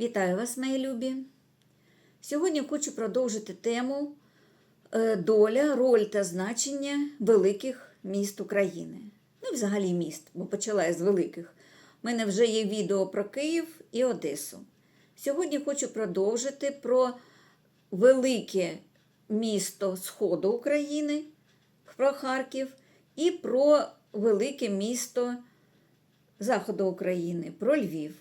Вітаю вас, мої любі! Сьогодні хочу продовжити тему е, доля, роль та значення великих міст України. Ну, і взагалі міст, бо почала я з великих. У мене вже є відео про Київ і Одесу. Сьогодні хочу продовжити про велике місто Сходу України, про Харків, і про велике місто Заходу України, про Львів.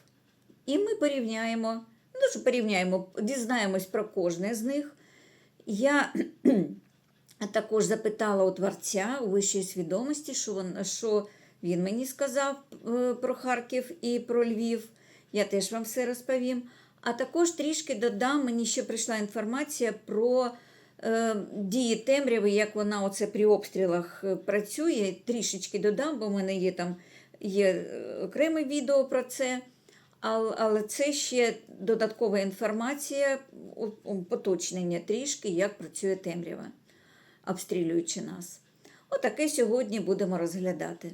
І ми порівняємо, ну що порівняємо, дізнаємось про кожне з них. Я також запитала у творця у вищої свідомості, що, він, що він мені сказав е, про Харків і про Львів. Я теж вам все розповім. А також трішки додам, мені ще прийшла інформація про е, дії темряви, як вона оце при обстрілах е, працює. Трішечки додам, бо в мене є там є е, окреме відео про це. Але, це ще додаткова інформація, поточнення трішки, як працює темрява, обстрілюючи нас. Отаке сьогодні будемо розглядати.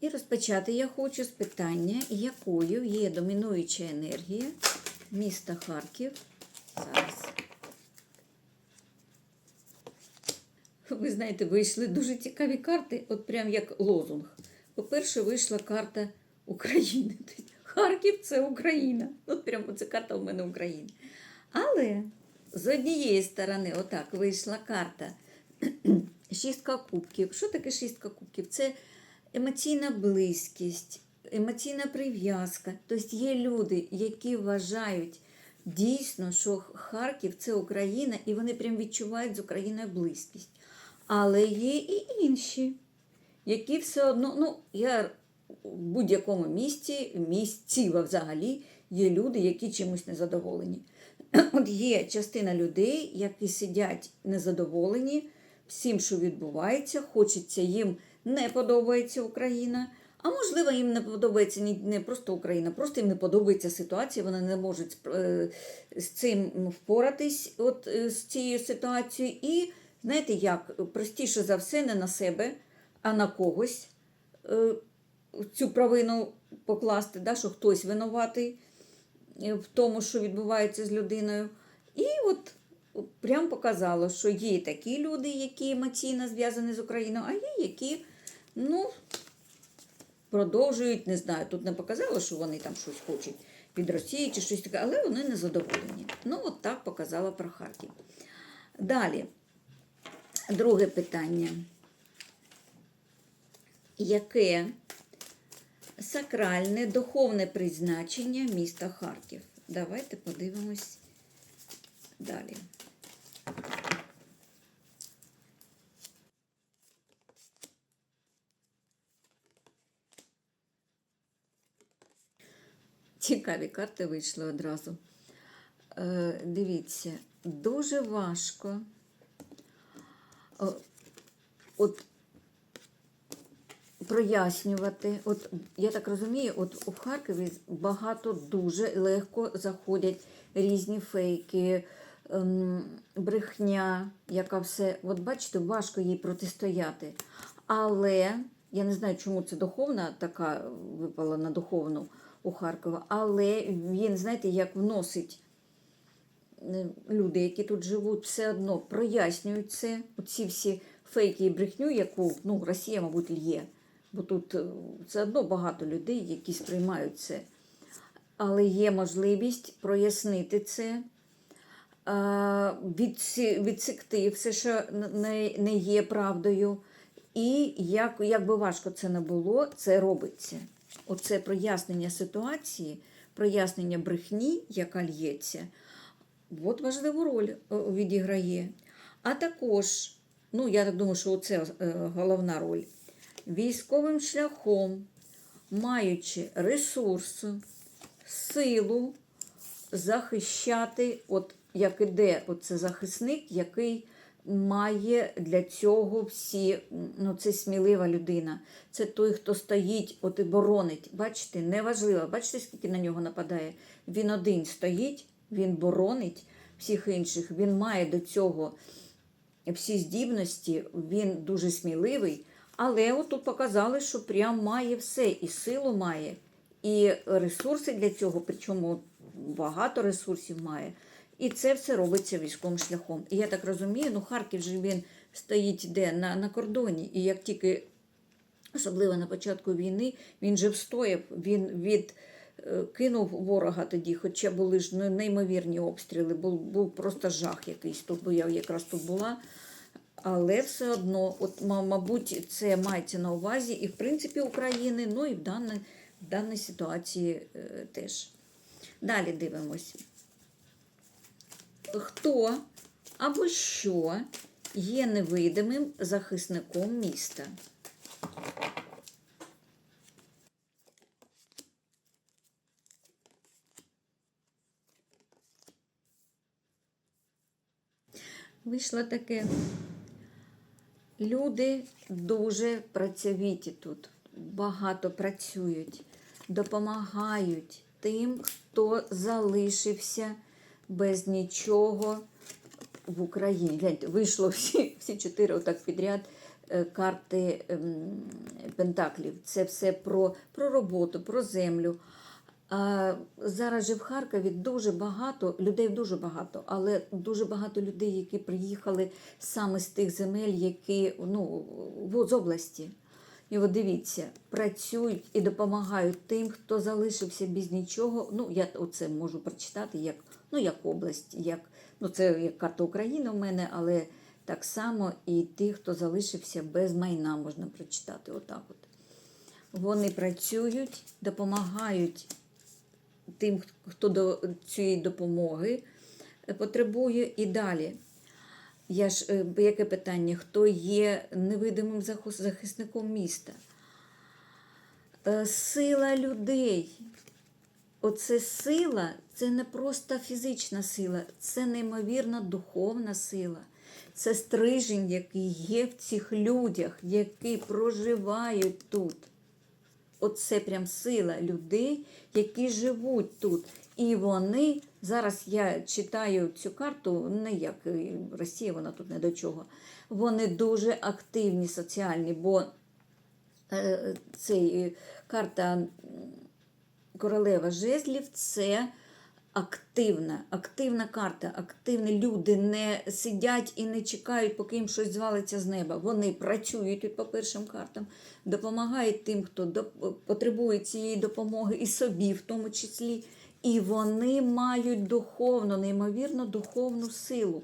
І розпочати я хочу з питання, якою є домінуюча енергія міста Харків. Зараз. Ви знаєте, вийшли дуже цікаві карти, от прям як лозунг. По-перше, вийшла карта України. Харків це Україна. От прямо це карта у мене України. Але з однієї сторони, отак, вийшла карта шістка кубків. Що таке шістка кубків? Це емоційна близькість, емоційна прив'язка. Тобто є люди, які вважають дійсно, що Харків це Україна, і вони прям відчувають з Україною близькість. Але є і інші, які все одно, ну, я в будь-якому місті, місці взагалі, є люди, які чимось незадоволені. От є частина людей, які сидять незадоволені всім, що відбувається, хочеться їм не подобається Україна. А можливо, їм не подобається не просто Україна, просто їм не подобається ситуація, вони не можуть е, з цим впоратись, от е, з цією ситуацією. І знаєте як, простіше за все, не на себе, а на когось е, цю провину покласти, да, що хтось винуватий е, в тому, що відбувається з людиною. І от прям показало, що є такі люди, які емоційно зв'язані з Україною, а є які, ну, продовжують, не знаю, тут не показало, що вони там щось хочуть від Росії чи щось таке, але вони не задоволені. Ну, от так показала про Харків. Далі, друге питання. Яке сакральне духовне призначення міста Харків? Давайте подивимось далі. Цікаві карти вийшли одразу. Е, дивіться, дуже важко. От прояснювати. От я так розумію, от у Харкові багато дуже легко заходять різні фейки, ем, брехня, яка все. От бачите, важко їй протистояти. Але я не знаю, чому це духовна така випала на духовну у Харкова, але він, знаєте, як вносить е, люди, які тут живуть, все одно прояснюють це. Оці всі фейки і брехню, яку ну, Росія, мабуть, лє. Бо тут е, все одно багато людей, які сприймають це. Але є можливість прояснити це, відсекти все, що не, не є правдою. І як, як би важко це не було, це робиться. Оце прояснення ситуації, прояснення брехні, яка лється, от важливу роль е, відіграє. А також, ну я так думаю, що це головна роль. Військовим шляхом, маючи ресурси, силу захищати, от як іде оце захисник, який має для цього всі, ну це смілива людина. Це той, хто стоїть, от і боронить. Бачите, неважливо. Бачите, скільки на нього нападає? Він один стоїть, він боронить всіх інших, він має до цього всі здібності, він дуже сміливий. Але от тут показали, що прям має все, і силу має, і ресурси для цього, причому багато ресурсів має. І це все робиться військовим шляхом. І я так розумію, ну Харків же він стоїть де на, на кордоні. І як тільки, особливо на початку війни, він же встояв, він від. е, ворога тоді, хоча були ж ну, неймовірні обстріли, був, був просто жах якийсь тут, бо я якраз тут була. Але все одно, от, мабуть, це мається на увазі і в принципі України, ну і в даній, в даній ситуації е, теж. Далі дивимось. Хто або що є невидимим захисником міста? Вийшло таке. Люди дуже працьовиті тут, багато працюють, допомагають тим, хто залишився без нічого в Україні. Гляньте, вийшло всі, всі чотири отак підряд е, карти ем, Пентаклів. Це все про, про роботу, про землю. А зараз же в Харкові дуже багато, людей дуже багато, але дуже багато людей, які приїхали саме з тих земель, які ну, з області. І от дивіться, працюють і допомагають тим, хто залишився без нічого. Ну, я оце можу прочитати як, ну, як область, як, ну, це як карта України у мене, але так само і тих, хто залишився без майна, можна прочитати отак от. Вони працюють, допомагають тим, хто до цієї допомоги е, потребує і далі. Я ж, е, яке питання? Хто є невидимим захисником міста? Е, Сила людей. Оце сила це не просто фізична сила, це неймовірна духовна сила. Це стрижень, який є в цих людях, які проживають тут. Оце прям сила людей, які живуть тут. І вони зараз я читаю цю карту, не як е, Росія, вона тут не до чого. Вони дуже активні соціальні, бо е, цей е, карта королева жезлів це активна, активна карта, активні люди не сидять і не чекають, поки їм щось звалиться з неба. Вони працюють тут по першим картам, допомагають тим, хто потребує цієї допомоги, і собі в тому числі. І вони мають духовну, неймовірно духовну силу.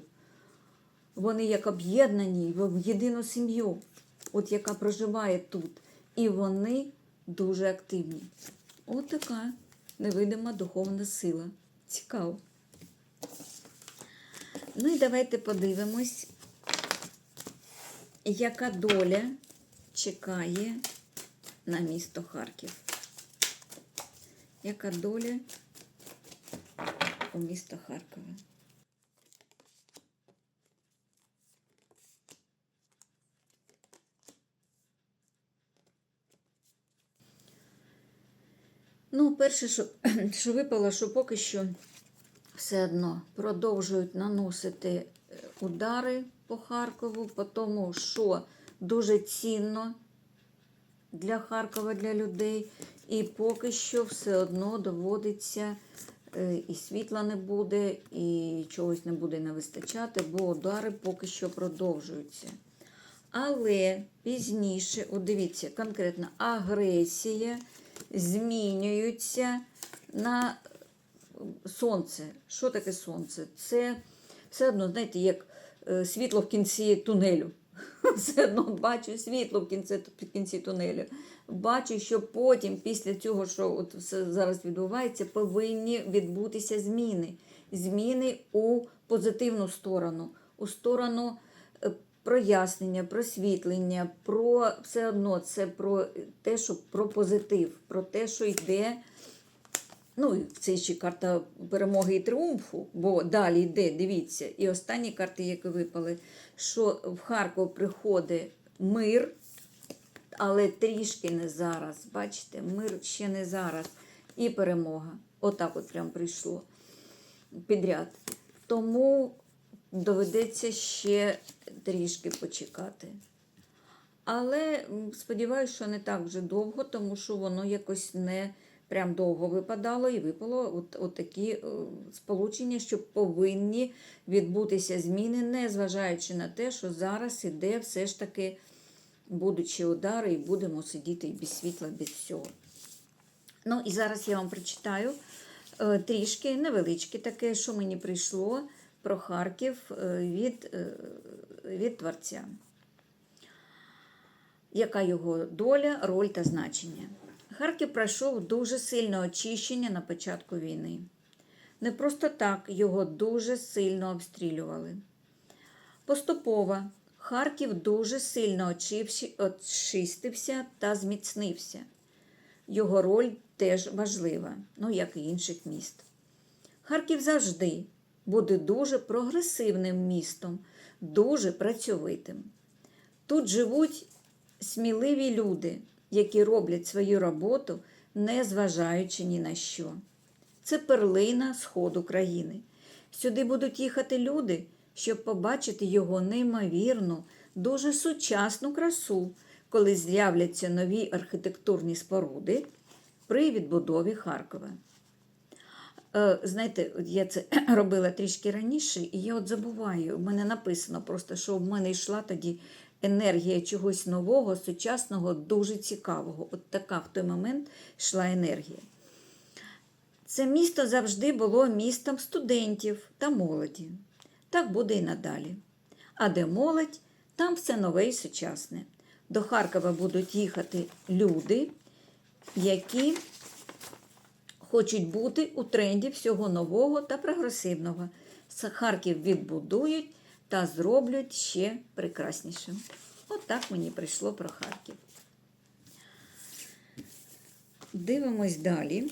Вони як об'єднані в єдину сім'ю, от яка проживає тут. І вони дуже активні. От така невидима духовна сила. Цікаво. Ну і давайте подивимось, яка доля чекає на місто Харків. Яка доля у міста Харкова? Ну, перше, що, що випало, що поки що все одно продовжують наносити е, удари по Харкову, по тому, що дуже цінно для Харкова, для людей. І поки що все одно доводиться е, і світла не буде, і чогось не буде не вистачати, бо удари поки що продовжуються. Але пізніше, от дивіться, конкретно агресія змінюється на сонце. Що таке сонце? Це все одно, знаєте, як е, світло в кінці тунелю. Все одно бачу світло в кінці, в кінці тунелю. Бачу, що потім, після цього, що от зараз відбувається, повинні відбутися зміни. Зміни у позитивну сторону, у сторону прояснення, просвітлення, про все одно це про те, що про позитив, про те, що йде. Ну, це ще карта перемоги і тріумфу, бо далі йде, дивіться. І останні карти, які випали, що в Харків приходить мир, але трішки не зараз. Бачите, мир ще не зараз. І перемога. Отак от прям прийшло підряд. Тому доведеться ще трішки почекати. Але сподіваюся, що не так вже довго, тому що воно якось не прям довго випадало, і випало от, от такі е, сполучення, що повинні відбутися зміни, незважаючи на те, що зараз іде все ж таки будучи удари, і будемо сидіти і без світла, без всього. Ну і зараз я вам прочитаю е, трішки невеличке таке, що мені прийшло про Харків е, від, е, від творця. Яка його доля, роль та значення? Харків пройшов дуже сильне очищення на початку війни. Не просто так його дуже сильно обстрілювали. Поступово Харків дуже сильно очистився та зміцнився. Його роль теж важлива, ну як і інших міст. Харків завжди буде дуже прогресивним містом, дуже працьовитим. Тут живуть сміливі люди, які роблять свою роботу, не зважаючи ні на що. Це перлина сходу країни. Сюди будуть їхати люди, щоб побачити його неймовірну, дуже сучасну красу, коли з'являться нові архітектурні споруди при відбудові Харкова. Е, Знаєте, я це робила трішки раніше, і я от забуваю, в мене написано просто, що в мене йшла тоді енергія чогось нового, сучасного, дуже цікавого. От така в той момент йшла енергія. Це місто завжди було містом студентів та молоді. Так буде і надалі. А де молодь, там все нове і сучасне. До Харкова будуть їхати люди, які хочуть бути у тренді всього нового та прогресивного. Харків відбудують та зроблять ще прекраснішим. От мені прийшло про Харків. Дивимось далі.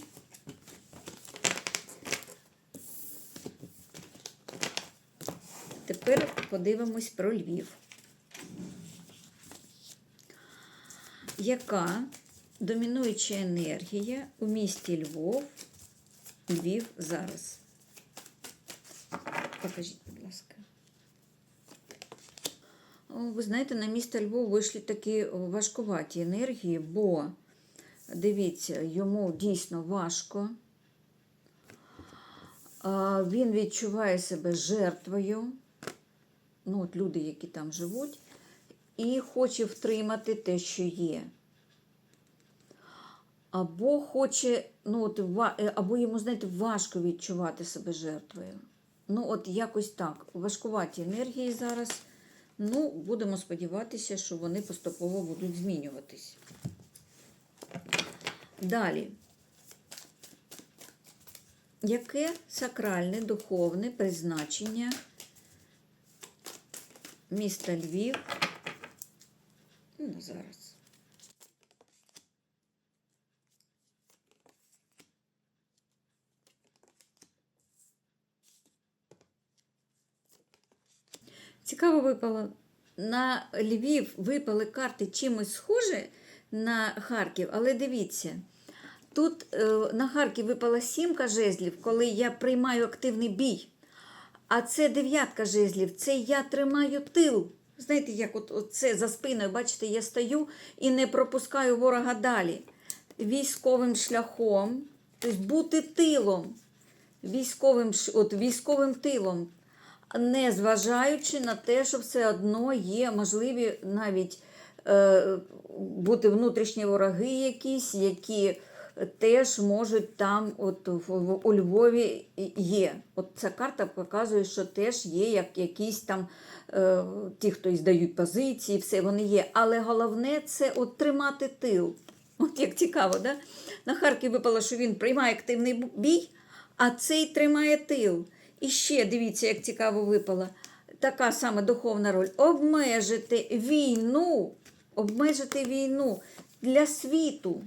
Тепер подивимось про Львів. Яка домінуюча енергія у місті Львов, Львів зараз? Покажіть, будь ласка. Ви знаєте, на місто Львов вийшли такі важкуваті енергії, бо дивіться, йому дійсно важко. Він відчуває себе жертвою, ну, от люди, які там живуть, і хоче втримати те, що є. Або хоче, ну, от, е, або йому, знаєте, важко відчувати себе жертвою. Ну, от якось так. Важкуваті енергії зараз. Ну, будемо сподіватися, що вони поступово будуть змінюватись. Далі. Яке сакральне духовне призначення міста Львів ну, зараз? Цікаво випало. На Львів випали карти чимось схоже на Харків, але дивіться, тут е, на Харків випала сімка жезлів, коли я приймаю активний бій. А це дев'ятка жезлів, це я тримаю тил. Знаєте, як от, це за спиною, бачите, я стою і не пропускаю ворога далі. Військовим шляхом, тобто бути тилом, військовим, от, військовим тилом не зважаючи на те, що все одно є можливі навіть е, бути внутрішні вороги якісь, які теж можуть там, от в, у Львові є. От ця карта показує, що теж є як якісь там е, ті, хто здають позиції, все вони є. Але головне це от тримати тил. От як цікаво, да? На Харків випало, що він приймає активний бій, а цей тримає тил. І ще дивіться, як цікаво випала. Така саме духовна роль. Обмежити війну, обмежити війну для світу.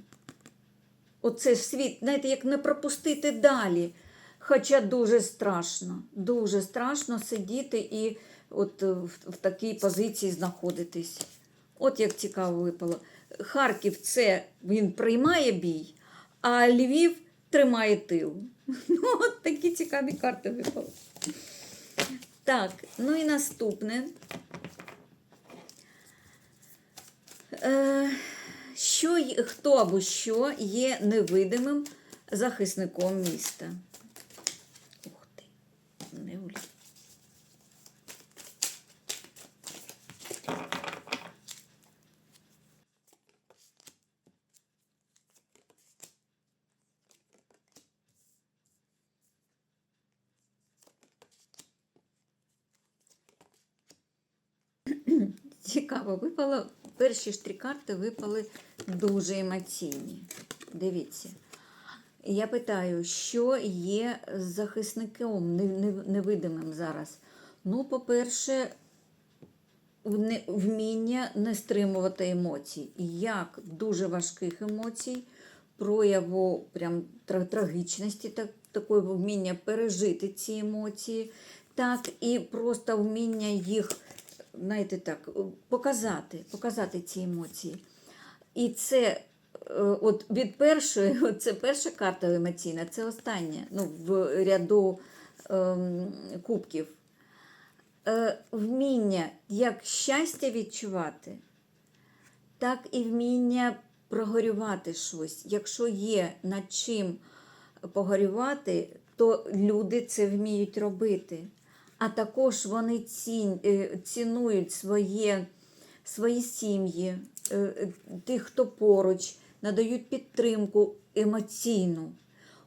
Оце світ, знаєте, як не пропустити далі. Хоча дуже страшно, дуже страшно сидіти і от е, в, в такій позиції знаходитись. От як цікаво випало. Харків це він приймає бій, а Львів тримає тил. Ну, от такі цікаві карти випали. Так, ну і наступне. Е, що, хто або що є невидимим захисником міста. Цікаво, випало, перші ж три карти випали дуже емоційні. Дивіться. Я питаю, що є захисником не- не- невидимим зараз? Ну, по-перше, вміння не стримувати емоцій. Як дуже важких емоцій, прояву прям трагічності, так, такої вміння пережити ці емоції, так і просто вміння їх, знаєте так, показати, показати ці емоції. І це е, от від першої, це перша карта емоційна, це остання, ну, в ряду ем, кубків. Е, вміння як щастя відчувати, так і вміння прогорювати щось. Якщо є над чим погорювати, то люди це вміють робити. А також вони цін, е, цінують своє, свої сім'ї, е, тих, хто поруч, надають підтримку емоційну.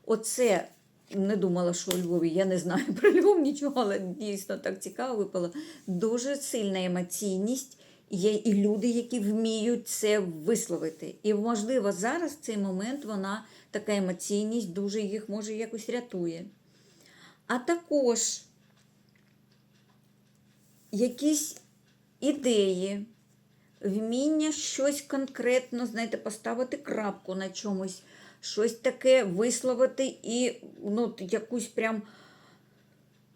Оце не думала, що у Львові, я не знаю про Львов нічого, але дійсно так цікаво випало. Дуже сильна емоційність. Є і люди, які вміють це висловити. І, можливо, зараз в цей момент вона, така емоційність, дуже їх може якось рятує. А також якісь ідеї, вміння щось конкретно, знаєте, поставити крапку на чомусь, щось таке висловити і ну, якусь прям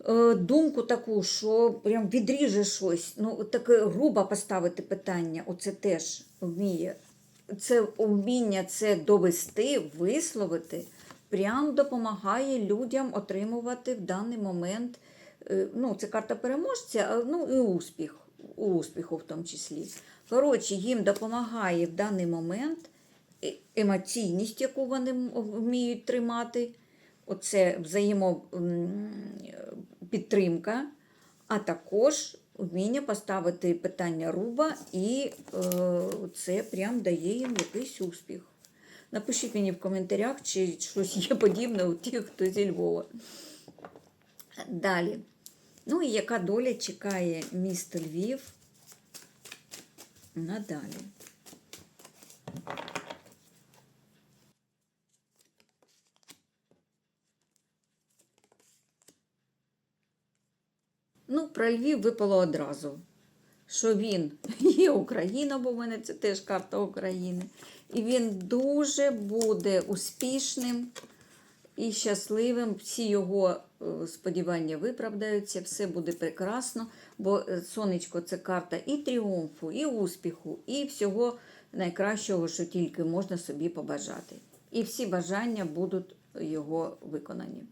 е, думку таку, що прям відріже щось. Ну, таке грубо поставити питання, оце теж вміє. Це вміння це довести, висловити, прям допомагає людям отримувати в даний момент. Е, Ну, це карта переможця, ну і успіх, успіху в тому числі. Коротше, їм допомагає в даний момент е- емоційність, яку вони вміють тримати, оце взаємопідтримка, а також вміння поставити питання руба, і е, це прям дає їм якийсь успіх. Напишіть мені в коментарях, чи щось є подібне у тих, хто зі Львова. Далі. Ну і яка доля чекає місто Львів надалі? Ну, про Львів випало одразу, що він є Україна, бо в мене це теж карта України. І він дуже буде успішним і щасливим. Всі його е, сподівання виправдаються, все буде прекрасно, бо е, сонечко це карта і тріумфу, і успіху, і всього найкращого, що тільки можна собі побажати. І всі бажання будуть його виконані.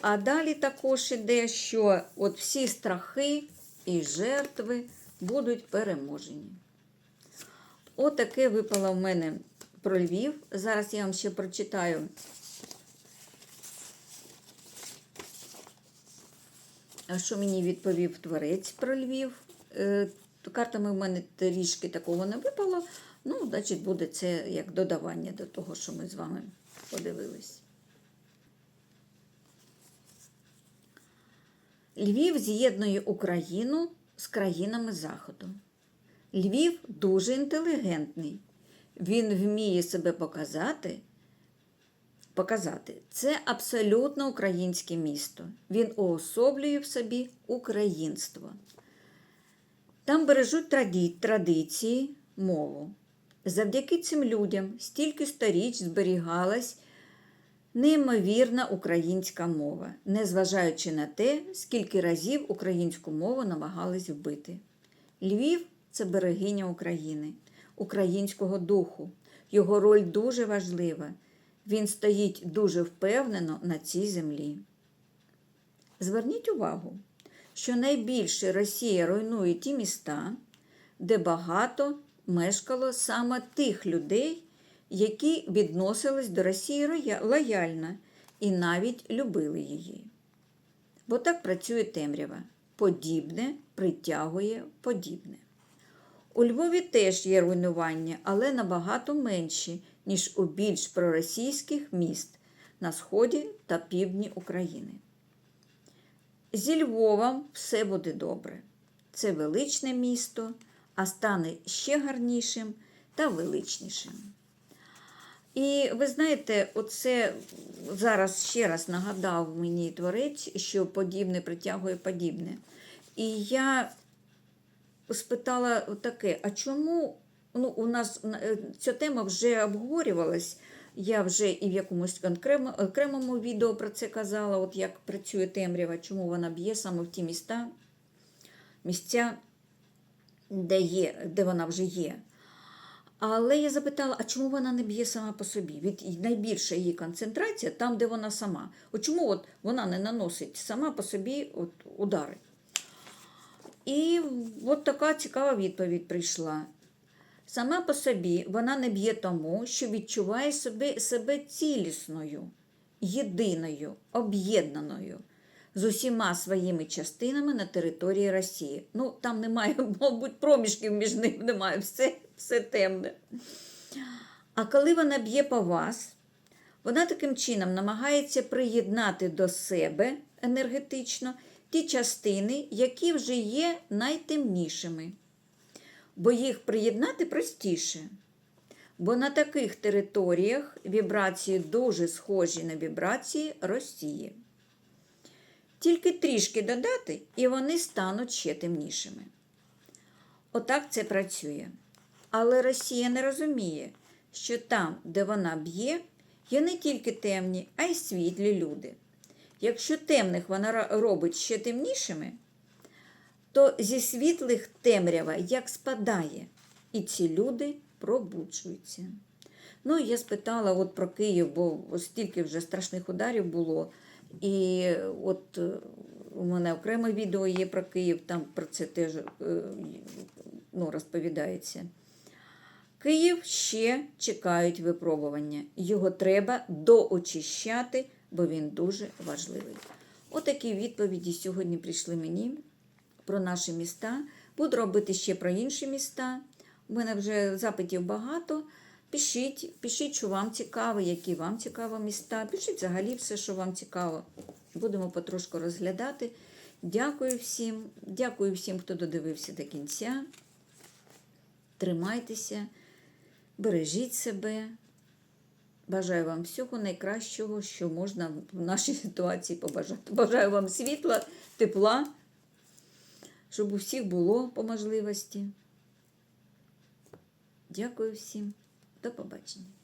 А далі також іде, що от всі страхи і жертви будуть переможені. Отаке випало в мене про Львів. Зараз я вам ще прочитаю. Що мені відповів творець про Львів? Е, Картами в мене трішки такого не випало. Ну, значить, буде це як додавання до того, що ми з вами подивились. Львів з'єднує Україну з країнами Заходу. Львів дуже інтелігентний. Він вміє себе показати. Показати. Це абсолютно українське місто. Він уособлює в собі українство. Там бережуть традиції, мову. Завдяки цим людям стільки сторіч зберігалась неймовірна українська мова, незважаючи на те, скільки разів українську мову намагались вбити. Львів це берегиня України, українського духу. Його роль дуже важлива. Він стоїть дуже впевнено на цій землі. Зверніть увагу, що найбільше Росія руйнує ті міста, де багато мешкало саме тих людей, які відносились до Росії лояльно і навіть любили її. Бо так працює темрява. Подібне притягує подібне. У Львові теж є руйнування, але набагато менші, ніж у більш проросійських міст на сході та півдні України. Зі Львовом все буде добре. Це величне місто, а стане ще гарнішим та величнішим. І ви знаєте, оце зараз ще раз нагадав мені творець, що подібне притягує подібне. І я спитала таке: а чому ну, у нас е, ця тема вже обговорювалась? Я вже і в якомусь окремому відео про це казала, от як працює темрява, чому вона б'є саме в ті міста, місця, де, є, де вона вже є. Але я запитала, а чому вона не б'є сама по собі? Від найбільша її концентрація там, де вона сама. От чому от вона не наносить сама по собі от удари? І от така цікава відповідь прийшла. Сама по собі вона не б'є тому, що відчуває себе, себе цілісною, єдиною, об'єднаною з усіма своїми частинами на території Росії. Ну, там немає, мабуть, проміжків між ними немає, все, все темне. А коли вона б'є по вас, вона таким чином намагається приєднати до себе енергетично ті частини, які вже є найтемнішими. Бо їх приєднати простіше. Бо на таких територіях вібрації дуже схожі на вібрації Росії. Тільки трішки додати, і вони стануть ще темнішими. Отак це працює. Але Росія не розуміє, що там, де вона б'є, є не тільки темні, а й світлі люди. Якщо темних вона робить ще темнішими, то зі світлих темрява як спадає, і ці люди пробуджуються. Ну, я спитала от про Київ, бо стільки вже страшних ударів було. І от е, у мене окреме відео є про Київ, там про це теж е, ну, розповідається. Київ ще чекають випробування. Його треба доочищати, бо він дуже важливий. Отакі відповіді сьогодні прийшли мені про наші міста. Буду робити ще про інші міста. У мене вже запитів багато. Пишіть, пишіть, що вам цікаво, які вам цікаво міста. Пишіть взагалі все, що вам цікаво. Будемо потрошку розглядати. Дякую всім. Дякую всім, хто додивився до кінця. Тримайтеся, бережіть себе. Бажаю вам всього найкращого, що можна в нашій ситуації побажати. Бажаю вам світла, тепла, щоб у всіх було по можливості. Дякую всім. До побачення.